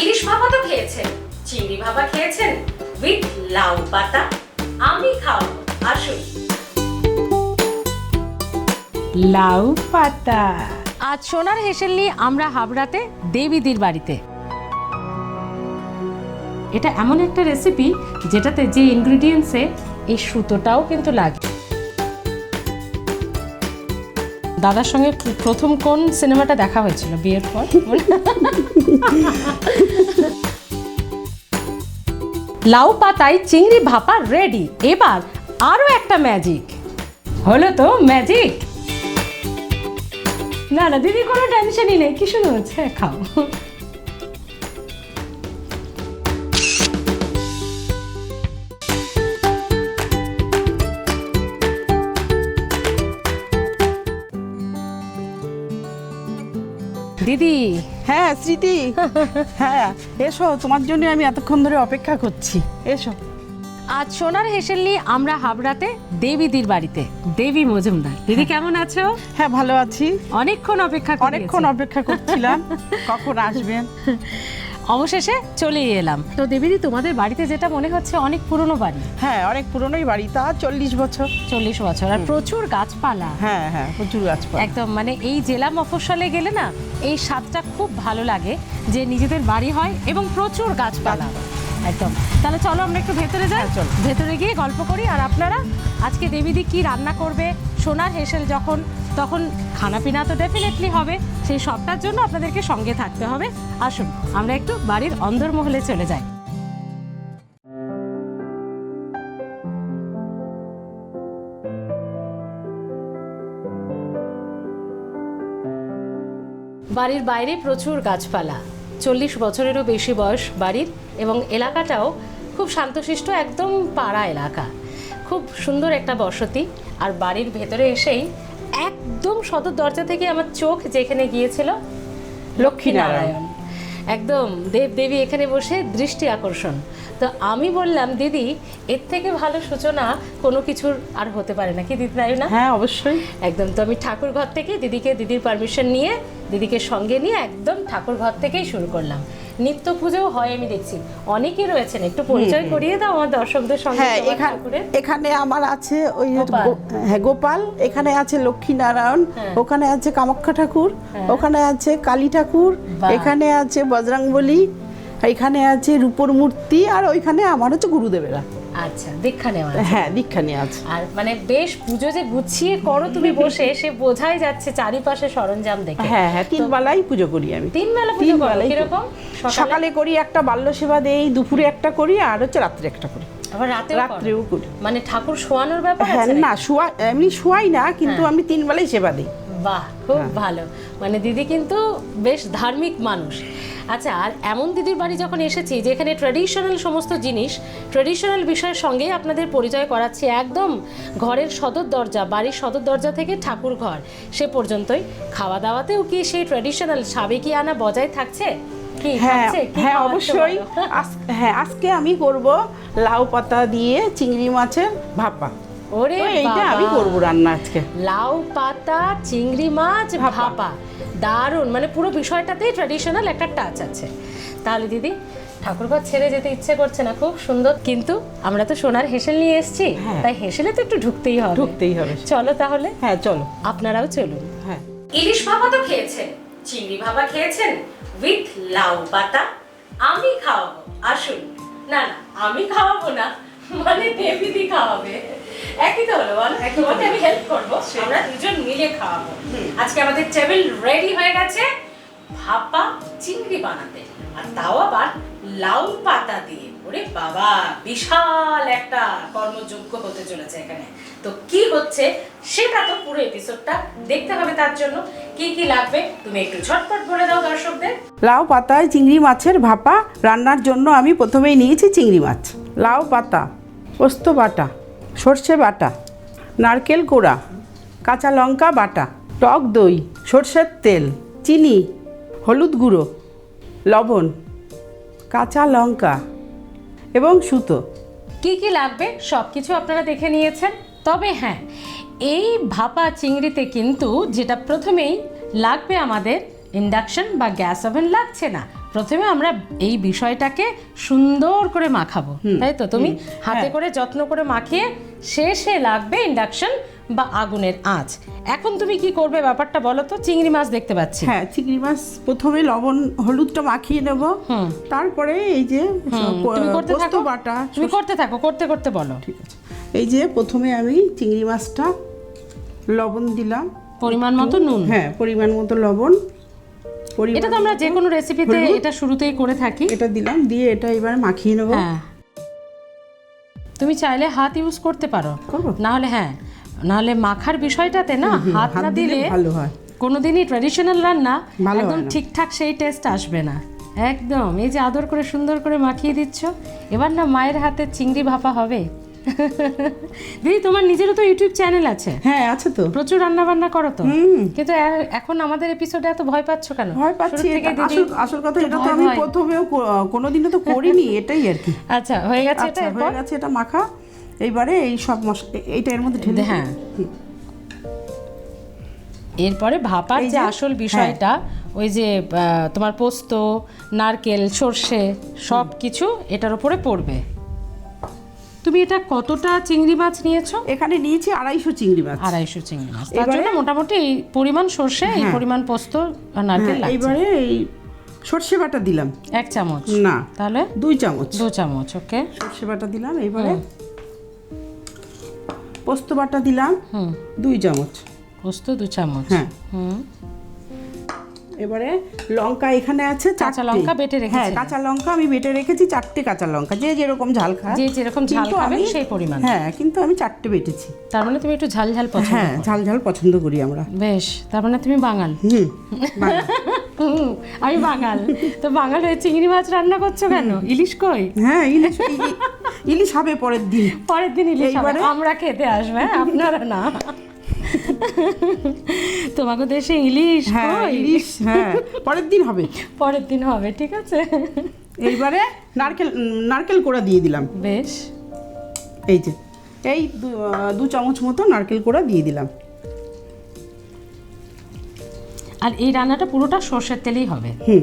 ইলিশ ভাপা তো খেয়েছেন চিংড়ি ভাপা খেয়েছেন উইথ লাউ পাতা আমি খাওয়াবো আসুন। লাউ পাতা। আজ সোনার হেসেল নিয়ে আমরা হাবড়াতে দেবীদির বাড়িতে। এটা এমন একটা রেসিপি যেটাতে যে ইনগ্রিডিয়েন্টসে এই সুতোটাও কিন্তু লাগে। দাদার সঙ্গে প্রথম কোন সিনেমাটা দেখা হয়েছিল? বিয়ের পর? লাউ পাতায় চিংড়ি ভাপা রেডি এবার আরও একটা ম্যাজিক হলো তো ম্যাজিক না না, দিদি কোনো টেনশনই নেই, কি শুরু হচ্ছে? খাও। দিদি। হ্যাঁ স্মৃতি। হ্যাঁ এসো তোমার জন্য আমি এতক্ষণ ধরে অপেক্ষা করছি। এসো। আজ সোনার হেসেল নিয়ে আমরা হাবড়াতে দেবীদির বাড়িতে দেবী মজুমদার। দিদি কেমন আছো? হ্যাঁ ভালো আছি। অনেকক্ষণ অপেক্ষা অনেকক্ষণ অপেক্ষা করছিলাম। কখন আসবেন? অবশেষে চলে এলাম। তো দেবীদি তোমাদের বাড়িতে যেটা মনে হচ্ছে অনেক পুরনো বাড়ি। হ্যাঁ অনেক পুরনোই বাড়ি। তা চল্লিশ বছর। চল্লিশ বছর। আর প্রচুর গাছপালা। হ্যাঁ হ্যাঁ প্রচুর গাছপালা। একদম মানে এই জেলা মফস্বলে গেলে না এই স্বাদটা খুব ভালো লাগে যে নিজেদের বাড়ি হয় এবং প্রচুর গাছপালা। একদম। তাহলে চলো আমরা একটু ভেতরে যাই। হ্যাঁ, চলো। ভেতরে গিয়ে গল্প করি। আর আপনারা আজকে দেবীদি কি রান্না করবে সোনার হেসেল যখন তখন খানাপিনা তো ডেফিনেটলি হবে। সেই সবটার জন্য আপনাদেরকে সঙ্গে থাকতে হবে। আসুন আমরা একটু বাড়ির অন্দরমহলে চলে যাই। বাড়ির বাইরে প্রচুর গাছপালা। চল্লিশ বছরেরও বেশি বয়স বাড়ির এবং এলাকাটাও খুব শান্তশিষ্ট একদম পাড়া এলাকা। খুব সুন্দর একটা বসতি। আর বাড়ির ভেতরে এসেই একদম সদর দরজা থেকে আমার চোখ যেখানে গিয়েছিল লক্ষ্মীনারায়ণ একদম দেব দেবী এখানে বসে দৃষ্টি আকর্ষণ। তো আমি বললাম দিদি এর থেকে ভালো সূচনা কোনো কিছুর আর হতে পারে না। কি দিদি তাই না হ্যাঁ অবশ্যই। একদম তো আমি ঠাকুর ঘর থেকে দিদিকে দিদির পারমিশন নিয়ে দিদিকে সঙ্গে নিয়ে একদম ঠাকুর ঘর থেকেই শুরু করলাম। নিত্য পুজোও হয় আমি দেখছি। অনেকেই রয়েছেন একটু পরিচয় করিয়ে দাও আমার দর্শকদের সঙ্গে হ্যাঁ এখানে এখানে আমার আছে ওই হ্যাঁ গোপাল এখানে আছে লক্ষ্মী নারায়ণ হ্যাঁ। ওখানে আছে কামাখ্যা ঠাকুর হ্যাঁ। ওখানে আছে কালী ঠাকুর এখানে আছে বজরংবলী এখানে আছে রূপর মূর্তি আর ওইখানে আমার হচ্ছে গুরুদেবেরা। আচ্ছা দীক্ষা নেওয়া হ্যাঁ দীক্ষা নিয়ে আছে। আর মানে বেশ পুজো যে গুছিয়ে করো তুমি বসে সে বোঝাই যাচ্ছে চারিপাশে সরঞ্জাম দেখে। হ্যাঁ হ্যাঁ তিন বেলাই পুজো করি আমি। তিন বেলা পুজো করো কীরকম? সকালে? সকালে করি একটা বাল্য সেবা দেই দুপুরে একটা করি আর হচ্ছে রাত্রে একটা করি। আবার রাতেও রাত্রেও করি। মানে ঠাকুর শোয়ানোর ব্যাপার হ্যাঁ না শোয়া এমনি শোয়াই না কিন্তু হ্যাঁ। আমি তিন বেলাই সেবা দিই। বাহ খুব হ্যাঁ। ভালো। মানে দিদি কিন্তু বেশ ধার্মিক মানুষ। আচ্ছা আর এমন দিদির বাড়ি যখন এসেছি যেখানে ট্র্যাডিশনাল সমস্ত জিনিস ট্র্যাডিশনাল বিষয়ের সঙ্গেই আপনাদের পরিচয় করাচ্ছি একদম ঘরের সদর দরজা বাড়ির সদর দরজা থেকে ঠাকুর ঘর সে পর্যন্তই। খাওয়া দাওয়াতেও কি সেই ট্র্যাডিশনাল সাবেকি আনা বজায় থাকছে? কি হ্যাঁ হ্যাঁ অবশ্যই। হ্যাঁ আজকে আমি করব লাউ পাতা দিয়ে চিংড়ি মাছের ভাপা। ওরে এইটা আমি। করব রান্না আজকে। লাউ পাতা চিংড়ি মাছ ভাপা। ভাপা। দারুণ মানে পুরো বিষয়টাতেই ট্র্যাডিশনাল একটা টাচ আছে। তাহলে দিদি ঠাকুরঘর ছেড়ে যেতে ইচ্ছে করছে না খুব সুন্দর। কিন্তু আমরা তো সোনার হেসেল নিয়ে এসেছি হ্যাঁ। তাই হেসেলে তো একটু ঢুকতেই হবে। ঢুকতেই হবে। চলো তাহলে। হ্যাঁ চলো। আপনারাও চলুন। হ্যাঁ। ইলিশ ভাপা তো খেয়েছেন চিংড়ি ভাপা খেয়েছেন উইথ লাউ পাতা আমি খাওয়াবো। আসুন। না না আমি খাওয়াবো না মানে দেবিদি খাওয়াবে। একই তো হলো বল। তোমাকে আমি হেল্প করব আমরা দুজন মিলে খাওয়াবো। আজকে আমাদের টেবিল রেডি হয়ে গেছে ভাপা চিংড়ি বানাতে। আর তাও আবার লাউ পাতা দিয়ে। ওরে বাবা বিশাল একটা কর্মযোগ্য হতে চলেছে এখানে। তো কি হচ্ছে সেটা তো পুরো এপিসোডটা দেখতে হবে তার জন্য। কি কি লাগবে তুমি একটু ঝটপট বলে দাও দর্শকদের। লাউ পাতায় চিংড়ি মাছের ভাপা রান্নার জন্য আমি প্রথমেই নিয়েছি চিংড়ি মাছ। লাউ পাতা পোস্ত বাটা। সর্ষে বাটা, নারকেল কোড়া, কাঁচা লঙ্কা বাটা, টক দই, সর্ষের তেল, চিনি, হলুদ গুঁড়ো, লবণ, কাঁচা লঙ্কা এবং সুতো। কি কি লাগবে? সব কিছু আপনারা দেখে নিয়েছেন। তবে হ্যাঁ এই ভাপা চিংড়িতে কিন্তু যেটা প্রথমেই লাগবে আমাদের, ইন্ডাকশন বা গ্যাস ওভেন লাগছে না। প্রথমে আমরা এই বিষয়টাকে সুন্দর করে মাখাবো তাই তো? তুমি হাতে করে যত্ন করে মাখিয়ে শেষে লাগবে ইন্ডাকশন বা আগুনের আঁচ। এখন তুমি কি করবে ব্যাপারটা বলো তো? চিংড়ি মাছ দেখতে পাচ্ছি। হ্যাঁ চিংড়ি মাছ প্রথমে লবণ হলুদটা মাখিয়ে নেব। তারপরে এই যে তুমি করতে থাকো। বাটা তুমি করতে থাকো করতে করতে বলো। ঠিক আছে। এই যে প্রথমে আমি চিংড়ি মাছটা লবণ দিলাম। পরিমাণ মতো নুন। হ্যাঁ পরিমাণ মতো লবণ। এটা তো আমরা যে কোনো রেসিপিতে এটা শুরুতেই করে থাকি। এটা দিলাম দিয়ে এটা এবারে মাখিয়ে নেব। হ্যাঁ। তুমি চাইলে হাত ইউজ করতে পারো। না হলে হ্যাঁ না হলে মাখার বিষয়টাতে না হাত না দিলে ভালো হয়। কোনোদিনই ট্র্যাডিশনাল রান্না একদম ঠিকঠাক সেই টেস্ট আসবে না। একদম এই যে আদর করে সুন্দর করে মাখিয়ে দিচ্ছ এবার না মায়ের হাতে চিংড়ি ভাপা হবে। দিদি তোমার নিজেরও তো ইউটিউব চ্যানেল আছে। হ্যাঁ আছে তো। প্রচুর রান্না বান্না করো তো। কিন্তু এখন আমাদের এপিসোডে এত ভয় পাচ্ছ কেন? ভয় পাচ্ছি আসল আসল কথা এটা তো আমি প্রথমেও কোনোদিনও তো করিনি এটাই আর কি। আচ্ছা হয়ে গেছে এটা আচ্ছা এরপর? হয়ে গেছে এটা মাখা। এইবারে এই সব মশলা এইটা এর মধ্যে ঢেলে হ্যাঁ। এরপরে ভাপার যে আসল বিষয়টা ওই যে তোমার পোস্ত নারকেল সর্ষে সব কিছু এটার উপরে পড়বে। তুমি এটা কতটা চিংড়ি মাছ নিয়েছো? এখানে নিয়েছি আড়াইশো চিংড়ি মাছ। আড়াইশো চিংড়ি মাছ। তার এবারে- জন্য মোটামুটি এই পরিমাণ সর্ষে এই হ্যাঁ। পরিমাণ পোস্ত আর নারকেল হ্যাঁ, লাগছে। এইবারে এই সর্ষে বাটা দিলাম। এক চামচ? না তাহলে? দুই চামচ। দু চামচ ওকে। সর্ষে বাটা দিলাম এইবারে পোস্ত বাটা দিলাম হুম। দুই চামচ। পোস্ত দু চামচ। হ্যাঁ। হুম। এবারে লঙ্কা এখানে আছে কাঁচা লঙ্কা বেটে হ্যাঁ কাঁচা লঙ্কা আমি বেটে রেখেছি চারটে কাঁচা লঙ্কা। যে যেরকম ঝাল খায়। যে যেরকম ঝাল আমি- সেই পরিমাণ। হ্যাঁ কিন্তু আমি চারটে বেটেছি। তার মানে তুমি একটু ঝাল ঝাল পছন্দ হ্যাঁ ঝাল ঝাল পছন্দ করি আমরা। বেশ তার মানে তুমি বাঙাল। হুম আমি বাঙাল। তো বাঙাল হয়ে চিংড়ি মাছ রান্না করছ কেন? ইলিশ কই? হ্যাঁ ইলিশ ইলি- ইলিশ হবে পরের দিন। পরের দিন ইলিশ হবে। আমরা খেতে আসবে হ্যাঁ, আপনারা না। তোমাকে দেশে ইলিশ হ্যাঁ ইলিশ হ্যাঁ। পরের দিন হবে। পরের দিন হবে ঠিক আছে। এইবারে নারকেল নারকেল কোড়া দিয়ে দিলাম। বেশ। এই যে এই দু- চামচ মতো নারকেল কোড়া দিয়ে দিলাম। আর এই রান্নাটা পুরোটা সর্ষের তেলেই হবে। হুম।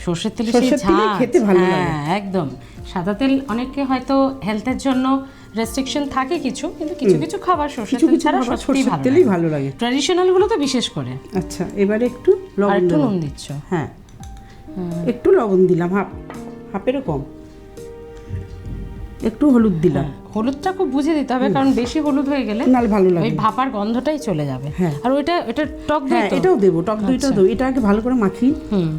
সর্ষের তেলে সেই ঝাঁঝ। খেতে ভালো লাগে। হ্যাঁ একদম। সাদা তেল অনেকে হয়তো হেলথের জন্য রেস্ট্রিকশন থাকে কিছু কিন্তু কিছু কিছু খাবার সর্ষের তেল ছাড়া সত্যি ভালো ভালো লাগে। ট্র্যাডিশনালগুলো তো বিশেষ করে। আচ্ছা এবারে একটু লবণ একটু নুন দিচ্ছ? হ্যাঁ। একটু লবণ দিলাম হাফ হাফেরও কম। একটু হলুদ দিলাম। হলুদটা খুব বুঝে দিতে হবে কারণ বেশি হলুদ হয়ে গেলে নাহলে ভালো ওই লাগে ভাপার গন্ধটাই চলে যাবে। হ্যাঁ। আর ওইটা এটা টক দই হ্যাঁ এটাও দেবো টক দইটাও আচ্ছা। দেবো। এটা আগে ভালো করে মাখি হুম।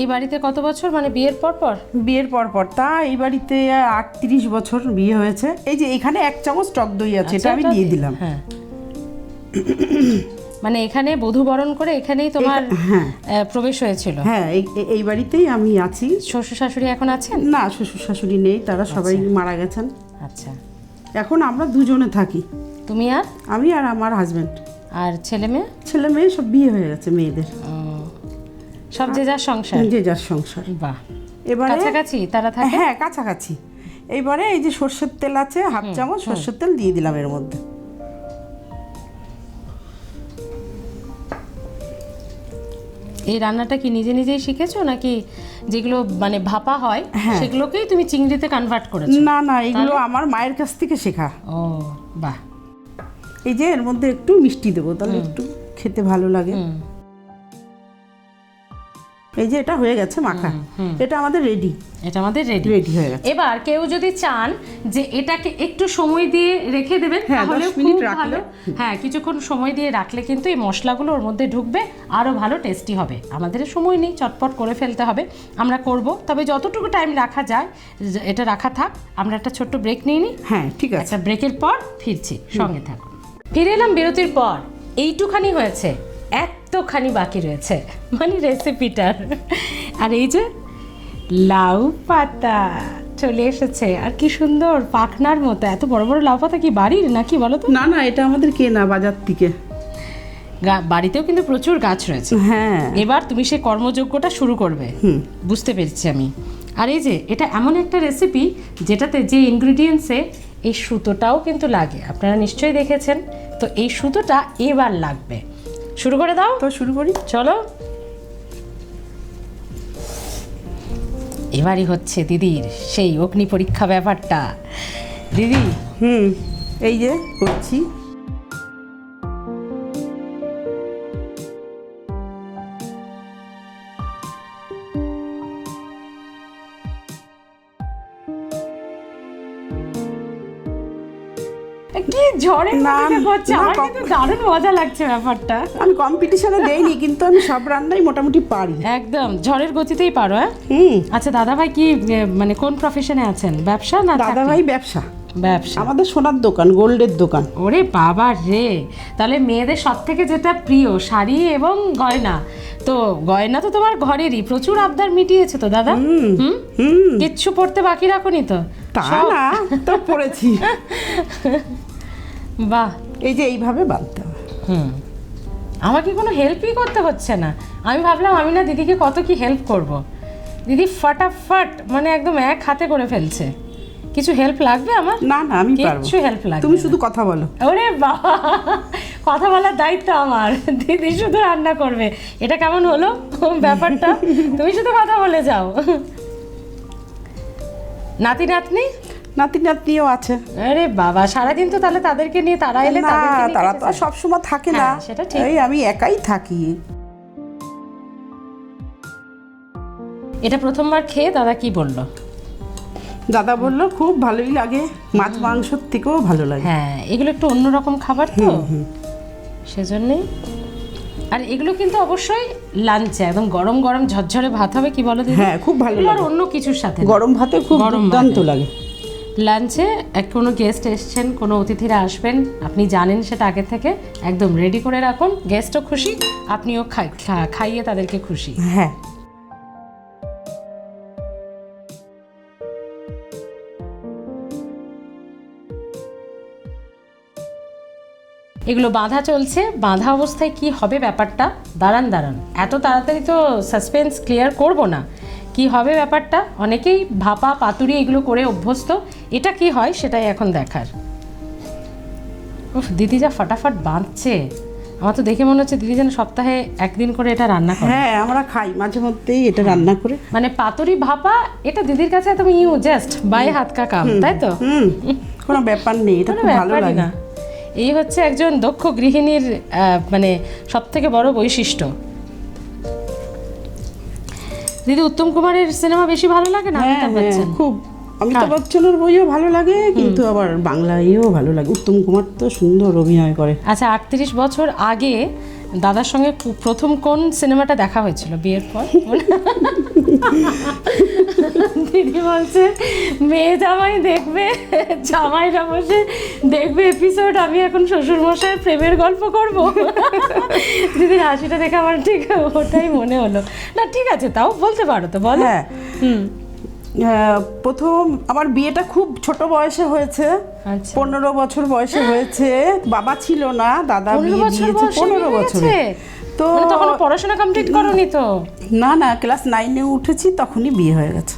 এই বাড়িতে কত বছর? মানে বিয়ের পর পর? বিয়ের পর পর তা এই বাড়িতে আটত্রিশ বছর বিয়ে হয়েছে। এই যে এখানে এক চামচ টক দই আছে এটা আমি আচ্ছা, দিয়ে দিলাম। হ্যাঁ। মানে এখানে বধূ বরণ করে এখানেই তোমার হ্যাঁ। প্রবেশ হয়েছিল? হ্যাঁ এই বাড়িতেই আমি আছি। শ্বশুর শাশুড়ি এখন আছেন? না শ্বশুর শাশুড়ি নেই তারা সবাই মারা গেছেন। আচ্ছা। এখন আমরা দুজনে থাকি। তুমি আর? আমি আর আমার হাজবেন্ড আর ছেলে মেয়ে? ছেলে মেয়ে সব বিয়ে হয়ে গেছে মেয়েদের। সব যে যার সংসার। যে যার সংসার। বাহ। এবারে কাছাকাছি তারা থাকে? হ্যাঁ কাছাকাছি। এইবারে এই যে সর্ষের তেল আছে হাফ চামচ সর্ষের তেল দিয়ে দিলাম এর মধ্যে। এই রান্নাটা কি নিজে নিজেই শিখেছো নাকি যেগুলো মানে ভাপা হয় হ্যাঁ। সেগুলোকেই তুমি চিংড়িতে কনভার্ট করেছ? না না এগুলো আমার মায়ের কাছ থেকে শেখা। ও বাহ। এই যে এর মধ্যে একটু মিষ্টি দেবো তাহলে একটু খেতে ভালো লাগে। এই যে এটা হয়ে গেছে মাখা। এটা আমাদের রেডি এটা আমাদের রেডি রেডি হয়ে গেছে। এবার কেউ যদি চান যে এটাকে একটু সময় দিয়ে রেখে দেবেন হ্যাঁ, তাহলে খুব মিনিট ভালো। হ্যাঁ কিছুক্ষণ সময় দিয়ে রাখলে কিন্তু এই মশলাগুলো ওর মধ্যে ঢুকবে আরও ভালো টেস্টি হবে। আমাদের সময় নেই চটপট করে ফেলতে হবে। আমরা করব তবে যতটুকু টাইম রাখা যায় এটা রাখা থাক। আমরা একটা ছোট্ট ব্রেক নিয়ে নিই। হ্যাঁ ঠিক আছে। একটা ব্রেকের পর ফিরছি। সঙ্গে থাকুন। ফিরে এলাম বিরতির পর। এইটুখানি হয়েছে। এতখানি বাকি রয়েছে। মানে রেসিপিটার আর এই যে লাউ পাতা চলে এসেছে। আর কি সুন্দর পাখনার মতো। এত বড় বড় লাউ পাতা কি বাড়ির নাকি বলো তো? না না এটা আমাদের কেনা বাজার থেকে। বাড়িতেও কিন্তু প্রচুর গাছ রয়েছে। হ্যাঁ। এবার তুমি সেই কর্মযোগ্যটা শুরু করবে। বুঝতে পেরেছি আমি। আর এই যে এটা এমন একটা রেসিপি যেটাতে যে ইনগ্রিডিয়েন্টসে এই সুতোটাও কিন্তু লাগে। আপনারা নিশ্চয়ই দেখেছেন। তো এই সুতোটা এবার লাগবে। শুরু করে দাও। তো শুরু করি? চলো। এবারই হচ্ছে দিদির সেই অগ্নি পরীক্ষা ব্যাপারটা। দিদি হুম এই যে করছি। কি ঝড়ের মধ্যে করছে? আমার কিন্তু দারুণ মজা লাগছে ব্যাপারটা। আমি কম্পিটিশনে দেইনি কিন্তু আমি সব রান্নাই মোটামুটি পারি। একদম ঝড়ের গতিতেই পারো হ্যাঁ? আচ্ছা দাদা ভাই কি মানে কোন প্রফেশনে আছেন? ব্যবসা না দাদা ভাই ব্যবসা। ব্যবসা। আমাদের সোনার দোকান গোল্ডের দোকান। ওরে বাবা রে! তাহলে মেয়েদের সব থেকে যেটা প্রিয় শাড়ি এবং গয়না। তো গয়না তো তোমার ঘরেরই প্রচুর আবদার মিটিয়েছে তো দাদা? হুম হুম? কিচ্ছু পড়তে বাকি রাখোনি তো? তা? না তো পড়েছি। বাহ এই যে এইভাবে বাঁধতে হবে। হুম। আমাকে কোনো হেল্পই করতে হচ্ছে না। আমি ভাবলাম আমি না দিদিকে কত কি হেল্প করব। দিদি ফটাফট মানে একদম এক হাতে করে ফেলছে। কিছু হেল্প লাগবে আমার? না না আমি পারব। কিচ্ছু হেল্প লাগবে তুমি শুধু কথা বলো। ওরে বাবা কথা বলার দায়িত্ব আমার। দিদি শুধু রান্না করবে। এটা কেমন হলো ব্যাপারটা? তুমি শুধু কথা বলে যাও। নাতি নাতনি নাতি নাতনিও আছে। আরে বাবা সারাদিন তো তাহলে তাদেরকে নিয়ে তারা এলে না তারা তো আর যায়। সবসময় থাকে না। হ্যাঁ, সেটা ঠিক। এই আমি একাই থাকি। এটা প্রথমবার খেয়ে দাদা কি বলল? দাদা বলল খুব ভালোই লাগে। মাছ মাংসর থেকেও ভালো লাগে। হ্যাঁ এগুলো একটু অন্যরকম খাবার তো। সেজন্যই। আর এগুলো কিন্তু অবশ্যই লাঞ্চে একদম গরম গরম ঝরঝরে ভাত হবে কি বলো হ্যাঁ খুব ভালো এগুলো আর লাগে। অন্য কিছুর সাথে গরম ভাতে খুব গরম দুর্দান্ত। লাগে। লাঞ্চে কোনো গেস্ট এসছেন কোনো অতিথিরা আসবেন আপনি জানেন সেটা আগে থেকে একদম রেডি করে রাখুন গেস্টও খুশি আপনিও খাই- খাইয়ে তাদেরকে খুশি। হ্যাঁ। এগুলো বাঁধা চলছে বাঁধা অবস্থায় কি হবে ব্যাপারটা? দাঁড়ান দাঁড়ান। এত তাড়াতাড়ি তো সাসপেন্স ক্লিয়ার করব না। কি হবে ব্যাপারটা? অনেকেই ভাপা পাতুরি এগুলো করে অভ্যস্ত। এটা কি হয় সেটাই এখন দেখার। উফ দিদি যা ফাটাফাট বাঁধছে। আমার তো দেখে মনে হচ্ছে দিদি যেন সপ্তাহে একদিন করে এটা রান্না করে। হ্যাঁ আমরা খাই মাঝে মধ্যেই এটা রান্না করে। মানে পাতুরি ভাপা এটা দিদির কাছে একদম ইউ জাস্ট বাই হাত কা কাম তাই তো? কোনো ব্যাপার নেই এটা খুব ভালো লাগে। না। এই হচ্ছে একজন দক্ষ গৃহিণীর মানে সব থেকে বড় বৈশিষ্ট্য। দিদি উত্তম কুমারের সিনেমা বেশি ভালো লাগে না? হ্যাঁ অমিতাভ হ্যাঁ বচ্চন খুব অমিতাভ বচ্চনের বইও ভালো লাগে কিন্তু আবার বাংলায়ও ভালো লাগে। উত্তম কুমার তো সুন্দর অভিনয় করে। আচ্ছা আটত্রিশ বছর আগে দাদার সঙ্গে প্রথম কোন সিনেমাটা দেখা হয়েছিল? বিয়ের পর? দিদি বলছে মেয়ে জামাই দেখবে জামাইরা বসে দেখবে এপিসোড আমি এখন শ্বশুর মশাই প্রেমের গল্প করব। দিদির হাসিটা দেখে আমার ঠিক ওটাই মনে হলো। না ঠিক আছে তাও বলতে পারো তো বল। হ্যাঁ। হুম। প্রথম আমার বিয়েটা খুব ছোট বয়সে হয়েছে। আচ্ছা। পনেরো বছর বয়সে হয়েছে। বাবা ছিল না দাদা বিয়ে দিয়েছে পনেরো বছরে। তো মানে তখন পড়াশোনা কমপ্লিট করনি তো? না না ক্লাস নাইনে উঠেছি তখনই বিয়ে হয়ে গেছে।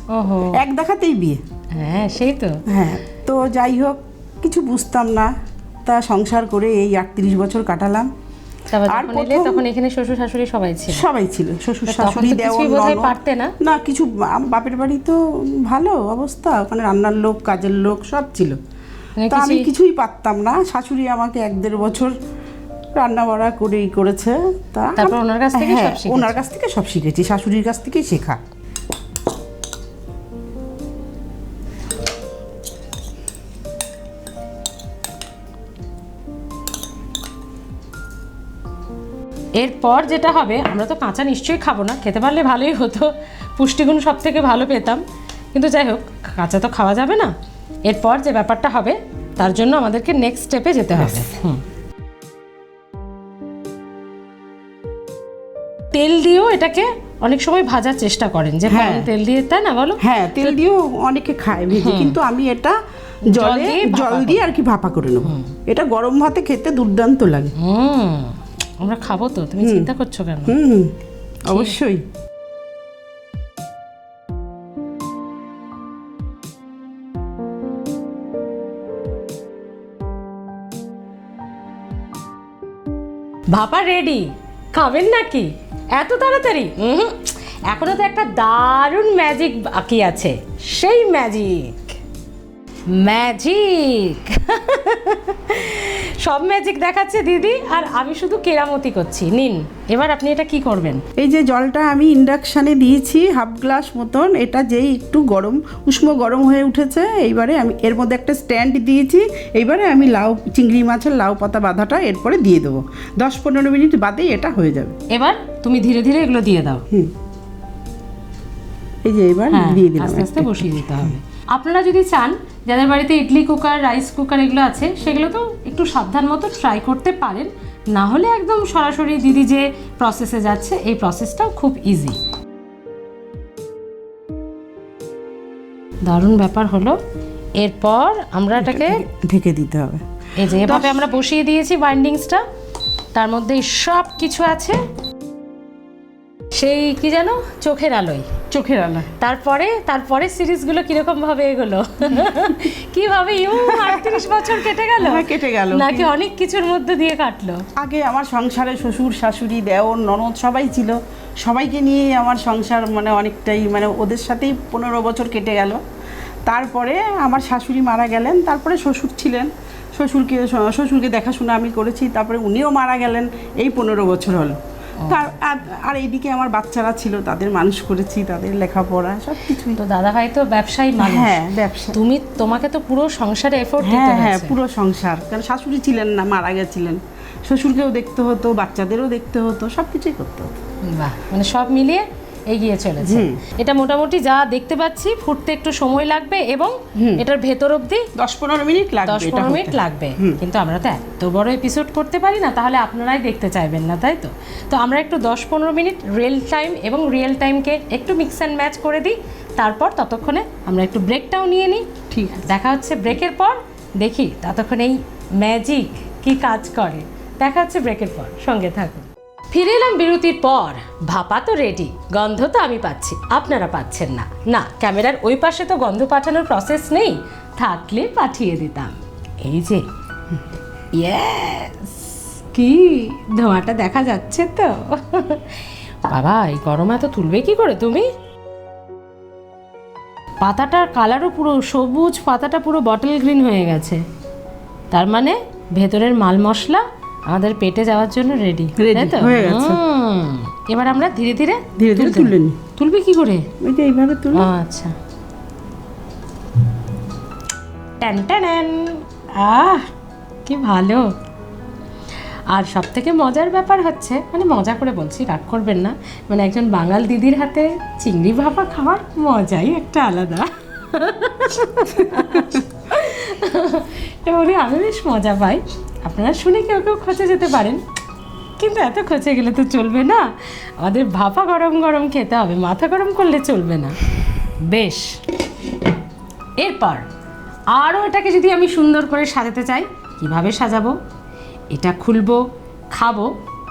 এক দেখাতেই বিয়ে। হ্যাঁ সেই তো। হ্যাঁ তো যাই হোক কিছু বুঝতাম না। তা সংসার করে এই আটত্রিশ বছর কাটালাম। আর যখন এলে প্রথম- তখন এখানে শ্বশুর শাশুড়ি সবাই ছিল। সবাই ছিল শ্বশুর শাশুড়ি দেওয়ার বোধহয় পারতে না। না কিছু বাপের বাড়ি তো ভালো অবস্থা ওখানে রান্নার লোক কাজের লোক সব ছিল। মানে তা আমি কিছুই- পারতাম না। শাশুড়ি আমাকে এক দেড় বছর রান্না বাড়া করেই করেছে। তা তারপর ওনার কাছ থেকে হ্যাঁ? ওনার কাছ থেকে সব শিখেছি শাশুড়ির কাছ থেকেই শেখা। এরপর যেটা হবে আমরা তো কাঁচা নিশ্চয়ই খাব না খেতে পারলে ভালোই হতো। পুষ্টিগুণ সব থেকে ভালো পেতাম। কিন্তু যাই হোক কাঁচা তো খাওয়া যাবে না। এরপর যে ব্যাপারটা হবে তার জন্য আমাদেরকে নেক্সট স্টেপে যেতে হবে। হুম। তেল দিয়েও এটাকে অনেক সময় ভাজার চেষ্টা করেন যে হ্যাঁ। তেল দিয়ে তাই না বলো? হ্যাঁ তেল দিয়েও অনেকে খায় ভেজে কিন্তু আমি এটা জলে জল দিয়ে আর কি ভাপা করে নেব। এটা গরম ভাতে খেতে দুর্দান্ত লাগে। হুম। আমরা খাব তো তুমি চিন্তা করছ কেন? হুম অবশ্যই। ভাপা রেডি? খাবেন নাকি? এত তাড়াতাড়ি? এখনও তো একটা দারুণ ম্যাজিক বাকি আছে। সেই ম্যাজিক ম্যাজিক সব ম্যাজিক দেখাচ্ছে দিদি আর আমি শুধু কেরামতি করছি। নিন এবার আপনি এটা কি করবেন? এই যে জলটা আমি ইন্ডাকশানে দিয়েছি হাফ গ্লাস মতন এটা যেই একটু গরম উষ্ণ গরম হয়ে উঠেছে এইবারে আমি এর মধ্যে একটা স্ট্যান্ড দিয়েছি এইবারে আমি লাউ চিংড়ি মাছের লাউ পাতা বাঁধাটা এরপরে দিয়ে দেবো। দশ পনেরো মিনিট বাদেই এটা হয়ে যাবে। এবার তুমি ধীরে ধীরে এগুলো দিয়ে দাও। হুম। এই যে এবার হ্যাঁ দিয়ে দিলাম আস্তে আস্তে বসিয়ে দিতে হবে। আপনারা যদি চান যাদের বাড়িতে ইডলি কুকার রাইস কুকার এগুলো আছে সেগুলো তো একটু সাবধান মতো ট্রাই করতে পারেন। না হলে একদম সরাসরি দিদি যে প্রসেসে যাচ্ছে এই প্রসেসটাও খুব ইজি দারুণ ব্যাপার হলো এরপর আমরা এটাকে ঢেকে দিতে হবে। এই যে এভাবে আমরা বসিয়ে দিয়েছি বাইন্ডিংসটা তার মধ্যে সব কিছু আছে। সেই কি জানো চোখের আলোয়। চোখের আলো তারপরে তারপরে সিরিজগুলো কীরকম ভাবে এগোলো? কীভাবে ইউ আটত্রিশ বছর কেটে গেল? হ্যাঁ, কেটে গেল। নাকি অনেক কিছুর মধ্যে দিয়ে কাটলো? আগে আমার সংসারে শ্বশুর শাশুড়ি দেওর ননদ সবাই ছিল। সবাইকে নিয়ে আমার সংসার মানে অনেকটাই মানে ওদের সাথেই পনেরো বছর কেটে গেল। তারপরে আমার শাশুড়ি মারা গেলেন তারপরে শ্বশুর ছিলেন। শ্বশুরকে শ্বশুরকে দেখাশোনা আমি করেছি তারপরে উনিও মারা গেলেন এই পনেরো বছর হলো। তার আর- এইদিকে আমার বাচ্চারা ছিল তাদের মানুষ করেছি তাদের লেখাপড়া সব কিছুই তো দাদা ভাই তো ব্যবসায়ী মানুষ। হ্যাঁ ব্যবসা তুমি তোমাকে তো পুরো সংসারে এফোর্ট দিতে হ্যাঁ হ্যাঁ পুরো সংসার। কারণ শাশুড়ি ছিলেন না মারা গেছিলেন। শ্বশুরকেও দেখতে হতো বাচ্চাদেরও দেখতে হতো সব কিছুই করতে হতো। বাহ মানে সব মিলিয়ে এগিয়ে চলেছে। এটা মোটামুটি যা দেখতে পাচ্ছি ফুটতে একটু সময় লাগবে এবং এটার ভেতর অবধি দশ পনেরো মিনিট লাগবে দশ পনেরো মিনিট লাগবে। কিন্তু আমরা তো এত বড় এপিসোড করতে পারি না তাহলে আপনারাই দেখতে চাইবেন না তাই তো? তো আমরা একটু দশ পনেরো মিনিট রিয়েল টাইম এবং রিয়েল টাইমকে একটু মিক্স অ্যান্ড ম্যাচ করে দিই। তারপর ততক্ষণে আমরা একটু ব্রেকটাও নিয়ে নিই। ঠিক আছে। দেখা হচ্ছে ব্রেকের পর দেখি ততক্ষণ এই ম্যাজিক কি কাজ করে। দেখা হচ্ছে ব্রেকের পর। সঙ্গে থাকুন। ফিরে এলাম বিরতির পর। ভাপা তো রেডি গন্ধ তো আমি পাচ্ছি। আপনারা পাচ্ছেন না। না, ক্যামেরার ওই পাশে তো গন্ধ পাঠানোর প্রসেস নেই। থাকলে পাঠিয়ে দিতাম। এই যে। কি? ধোঁয়াটা দেখা যাচ্ছে তো। বাবা, এই গরম এত তুলবে কি করে তুমি? পাতাটার কালারও পুরো সবুজ, পাতাটা পুরো বটল গ্রিন হয়ে গেছে। তার মানে ভেতরের মাল মশলা আমাদের পেটে যাওয়ার জন্য রেডি হয়ে গেছে। এবার আমরা ধীরে ধীরে ধীরে ধীরে তুলে নি। তুলবি কি করে? ওই যে এইভাবে তুলে। আচ্ছা। ট্যান ট্যান আহ কি ভালো। আর সব থেকে মজার ব্যাপার হচ্ছে মানে মজা করে বলছি রাগ করবেন না মানে একজন বাঙাল দিদির হাতে চিংড়ি ভাপা খাওয়ার মজাই একটা আলাদা। আমি বেশ মজা পাই। আপনারা শুনে কেউ কেউ খচে যেতে পারেন। কিন্তু এত খচে গেলে তো চলবে না। আমাদের ভাপা গরম গরম খেতে হবে মাথা গরম করলে চলবে না। বেশ। এরপর আরও এটাকে যদি আমি সুন্দর করে সাজাতে চাই কীভাবে সাজাবো? এটা খুলবো খাব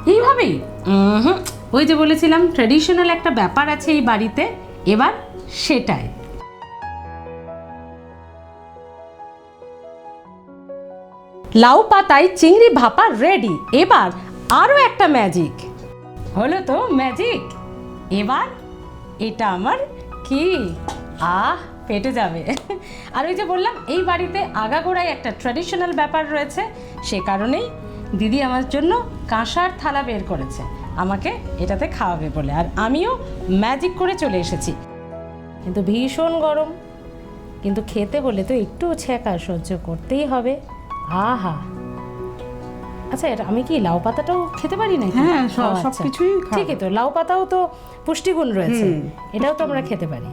এইভাবেই। উহুম, ওই যে বলেছিলাম ট্র্যাডিশনাল একটা ব্যাপার আছে এই বাড়িতে। এবার সেটাই। লাউ পাতায় চিংড়ি ভাপা রেডি এবার আরও একটা ম্যাজিক হলো তো ম্যাজিক এবার এটা আমার কি? আহ পেটে যাবে। আর ওই যে বললাম, এই বাড়িতে আগাগোড়ায় একটা ট্র্যাডিশনাল ব্যাপার রয়েছে। সে কারণেই দিদি আমার জন্য কাঁসার থালা বের করেছে। আমাকে এটাতে খাওয়াবে বলে। আর আমিও ম্যাজিক করে চলে এসেছি। কিন্তু ভীষণ গরম। কিন্তু খেতে হলে তো একটু ছেঁকা সহ্য করতেই হবে। আহা। আচ্ছা এটা আমি কি লাউ পাতাটাও খেতে পারি নাকি? হ্যাঁ, সব- আচ্ছা। ঠিকই তো লাউ পাতাও তো পুষ্টিগুণ রয়েছে। এটাও তো আমরা খেতে পারি।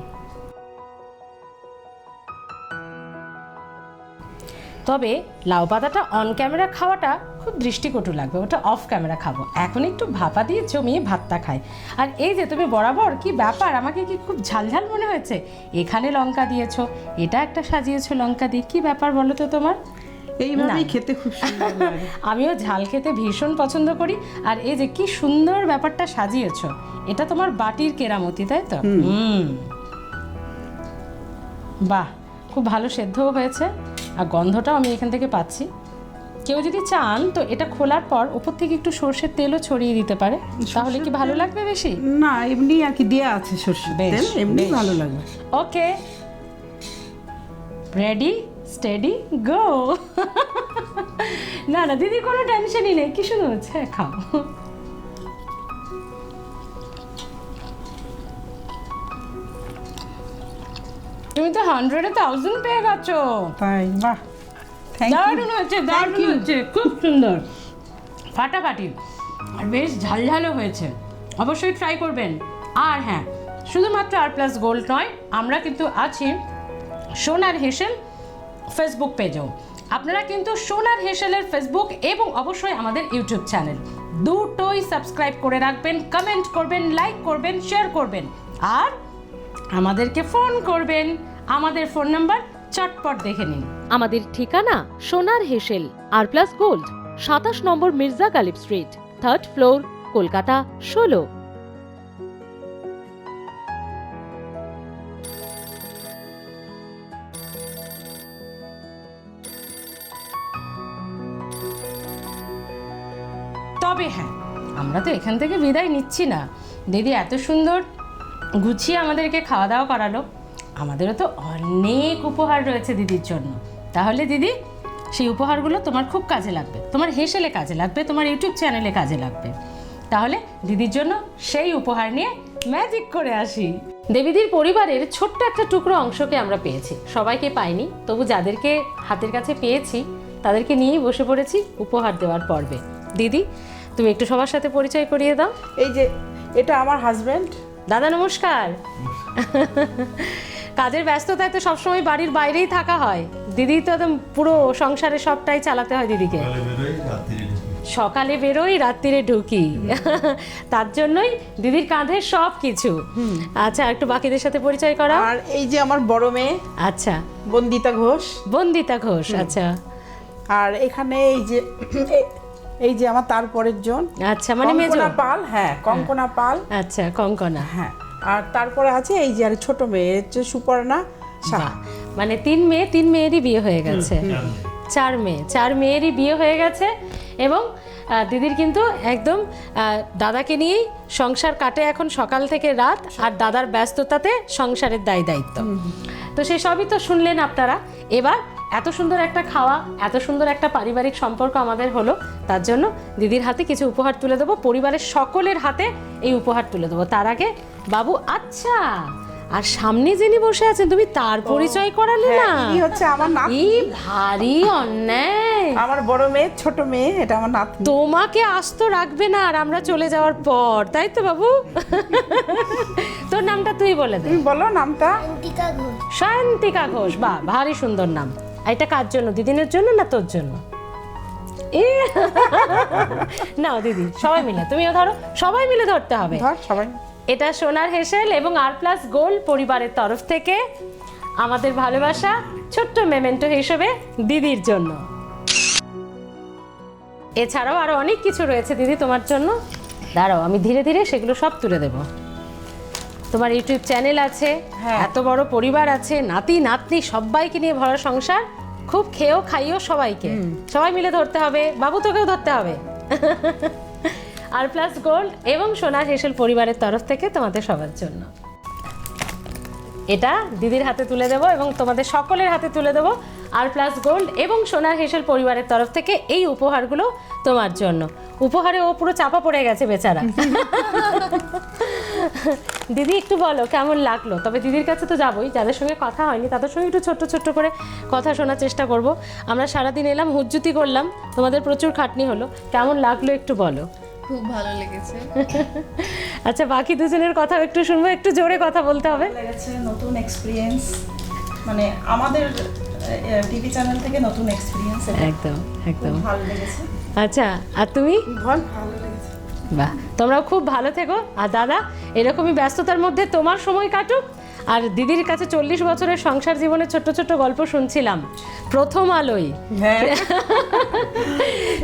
তবে লাউ পাতাটা অন ক্যামেরা খাওয়াটা খুব দৃষ্টিকটু লাগবে। ওটা অফ ক্যামেরা খাব। এখন একটু ভাপা দিয়ে জমিয়ে ভাতটা খাই। আর এই যে তুমি বরাবর কি ব্যাপার? আমাকে কি খুব ঝালঝাল মনে হয়েছে? এখানে লঙ্কা দিয়েছ এটা একটা সাজিয়েছো লঙ্কা দিয়ে। কি ব্যাপার বলো তো তোমার? এইভাবেই খেতে খুব সুন্দর লাগে। আমিও ঝাল খেতে ভীষণ পছন্দ করি। আর এই যে কি সুন্দর ব্যাপারটা সাজিয়েছো এটা তোমার বাটির কেরামতি তাই তো? হুম। বাহ খুব ভালো সেদ্ধও হয়েছে। আর গন্ধটাও আমি এখান থেকে পাচ্ছি। কেউ যদি চান তো এটা খোলার পর উপর থেকে একটু সর্ষের তেলও ছড়িয়ে দিতে পারে। তাহলে কি ভালো লাগবে বেশি? না এমনি আর কি দেওয়া আছে সর্ষের তেল এমনি ভালো লাগবে। ওকে। রেডি? স্টেডি গো না না দিদি কোনো টেনশনই নেই। কি শুনে হচ্ছে? খাও। তুমি তো হান্ড্রেডে থাউজেন্ড পেয়ে গেছো। তাই বাহ। দারুণ হচ্ছে দারুণ হচ্ছে খুব সুন্দর। ফাটাফাটি। আর বেশ ঝালঝালও হয়েছে। অবশ্যই ট্রাই করবেন। আর হ্যাঁ শুধুমাত্র আর প্লাস গোল্ড নয় আমরা কিন্তু আছি সোনার হেসেল। ফেসবুক পেজেও আপনারা কিন্তু সোনার হেসেলের ফেসবুক এবং অবশ্যই আমাদের ইউটিউব চ্যানেল দুটোই সাবস্ক্রাইব করে রাখবেন কমেন্ট করবেন লাইক করবেন শেয়ার করবেন। আর আমাদেরকে ফোন করবেন। আমাদের ফোন নাম্বার চটপট দেখে নিন। আমাদের ঠিকানা সোনার হেসেল আর প্লাস গোল্ড সাতাশ number Mirza Ghalib street third floor Kolkata, ষোলো। আমরা তো, এখান থেকে বিদায় নিচ্ছি না। দিদি এত সুন্দর গুছিয়ে আমাদেরকে খাওয়া দাওয়া করালো। আমাদেরও তো অনেক উপহার রয়েছে দিদির জন্য। তাহলে দিদি, সেই উপহারগুলো তোমার খুব কাজে লাগবে। তোমার হেসেলে কাজে লাগবে, তোমার ইউটিউব চ্যানেলে কাজে লাগবে। তাহলে দিদির জন্য সেই উপহার নিয়ে ম্যাজিক করে আসি। দেবীদির পরিবারের ছোট্ট একটা টুকরো অংশকে আমরা পেয়েছি। সবাইকে পাইনি, তবু যাদেরকে হাতের কাছে পেয়েছি, তাদেরকে নিয়েই বসে পড়েছি উপহার দেওয়ার পর্বে। দিদি তুমি একটু সবার সাথে পরিচয় করিয়ে দাও। এই যে এটা আমার হাজব্যান্ড দাদা নমস্কার। কাজের ব্যস্ততায় তো সবসময় বাড়ির বাইরেই থাকা হয়। দিদি তো একদম পুরো সংসারে সবটাই চালাতে হয় দিদিকে। সকালে বেরোই রাত্রিরে ঢুকি। তার জন্যই দিদির কাঁধে সব কিছু। আচ্ছা একটু বাকিদের সাথে পরিচয় করা আর এই যে আমার বড় মেয়ে আচ্ছা। বন্দিতা ঘোষ। বন্দিতা ঘোষ আচ্ছা। আর এখানে এই যে এই যে আমার তারপরের জন। আচ্ছা মানে মেজো। কঙ্কনা পাল হ্যাঁ কঙ্কনা পাল। আচ্ছা কঙ্কনা। হ্যাঁ আর তারপরে আছে এই যে আর ছোট মেয়ে হচ্ছে সুপর্ণা সাহা। মানে তিন মেয়ে তিন মেয়েরই বিয়ে হয়ে গেছে। চার মেয়ে। চার মেয়েরই বিয়ে হয়ে গেছে এবং দিদির কিন্তু একদম দাদাকে নিয়েই সংসার কাটে এখন সকাল থেকে রাত আর দাদার ব্যস্ততাতে সংসারের দায় দায়িত্ব। তো সেই সবই তো শুনলেন আপনারা। এবার এত সুন্দর একটা খাওয়া এত সুন্দর একটা পারিবারিক সম্পর্ক আমাদের হলো তার জন্য দিদির হাতে কিছু উপহার তুলে দেবো পরিবারের সকলের হাতে এই উপহার তুলে দেবো। তার আগে বাবু আচ্ছা আর সামনে যিনি বসে আছেন তুমি তার পরিচয় করালে না? হ্যাঁ, ইনি হচ্ছে আমার নাত এই ভারী অন্যায়। আমার বড় মেয়ে ছোট মেয়ে এটা আমার নাত তোমাকে আস্ত রাখবে না আর আমরা চলে যাওয়ার পর তাই তো বাবু? তোর নামটা তুই বলে দে। তুমি বলো নামটা। শান্তিকা ঘোষ বাহ ভারী সুন্দর নাম। এটা কার জন্য? দিদিনের জন্য না তোর জন্য? নাও দিদি সবাই মিলে তুমিও ধরো সবাই মিলে ধরতে হবে। ধর সবাই। এটা সোনার হেসেল এবং আর প্লাস গোল্ড পরিবারের তরফ থেকে আমাদের ভালোবাসা ছোট্ট মেমেন্টো হিসেবে দিদির জন্য। এছাড়াও আরও অনেক কিছু রয়েছে দিদি তোমার জন্য। দাঁড়াও আমি ধীরে ধীরে সেগুলো সব তুলে দেব। তোমার ইউটিউব চ্যানেল আছে হ্যাঁ। এত বড় পরিবার আছে নাতি নাতনি সবাইকে নিয়ে ভরা সংসার খুব খেয়েও খাইও সবাইকে। সবাই মিলে ধরতে হবে বাবু তোকেও ধরতে হবে। আর প্লাস গোল্ড এবং সোনার হেসেল পরিবারের তরফ থেকে তোমাদের সবার জন্য। এটা দিদির হাতে তুলে দেবো এবং তোমাদের সকলের হাতে তুলে দেবো আর প্লাস গোল্ড এবং সোনার হেসেল পরিবারের তরফ থেকে এই উপহারগুলো তোমার জন্য। উপহারে ও পুরো চাপা পড়ে গেছে বেচারা। দিদি, একটু বলো, কেমন লাগল? তবে দিদির কাছে তো যাবোই, যাদের সঙ্গে কথা হয়নি তাদের সঙ্গে একটু ছোট্ট ছোট্ট করে কথা শোনার চেষ্টা করব। আমরা সারাদিন এলাম, হুজ্জুতি করলাম, তোমাদের প্রচুর খাটনি হলো। কেমন লাগল একটু বলো? খুব ভালো লেগেছে। আচ্ছা বাকি দুজনের কথা একটু শুনব একটু জোরে কথা বলতে হবে। লেগেছে নতুন এক্সপিরিয়েন্স মানে আমাদের টিভি চ্যানেল থেকে নতুন এক্সপিরিয়েন্স একদম একদম। ভালো লেগেছে। আচ্ছা আর তুমি? বল বাহ তোমরাও খুব ভালো থেকো। আর দাদা এরকমই ব্যস্ততার মধ্যে তোমার সময় কাটুক। আর দিদির কাছে চল্লিশ বছরের সংসার জীবনের ছোট্ট ছোট্ট গল্প শুনছিলাম। প্রথম আলোয় হ্যাঁ।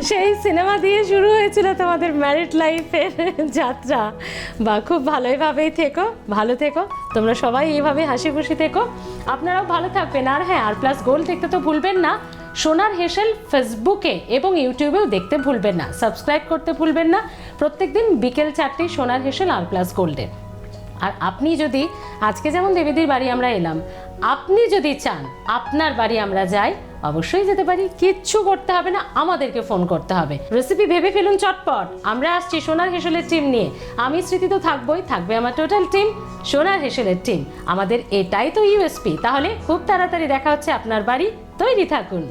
সেই সিনেমা দিয়ে শুরু হয়েছিল তোমাদের ম্যারিড লাইফের যাত্রা। বা খুব ভালোইভাবেই থেকো ভালো থেকো। তোমরা সবাই এইভাবে হাসি খুশি থেকো। আপনারাও ভালো থাকবেন। আর হ্যাঁ আর প্লাস গোল দেখতে তো ভুলবেন না। সোনার হেসেল ফেসবুকে এবং ইউটিউবেও দেখতে ভুলবেন না। সাবস্ক্রাইব করতে ভুলবেন না। প্রত্যেকদিন বিকেল চারটে সোনার হেসেল আর প্লাস গোল্ডে আর আপনি যদি, আজকে যেমন দেবীদির বাড়ি আমরা এলাম, আপনি যদি চান আপনার বাড়ি আমরা যাই, অবশ্যই যেতে পারি। কিচ্ছু করতে হবে না, আমাদেরকে ফোন করতে হবে। রেসিপি ভেবে ফেলুন চটপট। আমরা আসছি সোনার হেসেলের টিম নিয়ে। আমি স্মৃতি তো থাকবোই, থাকবে আমার টোটাল টিম সোনার হেসেলের টিম আমাদের এটাই তো ইউএসপি তাহলে খুব তাড়াতাড়ি দেখা হচ্ছে আপনার বাড়ি। তৈরি থাকুন।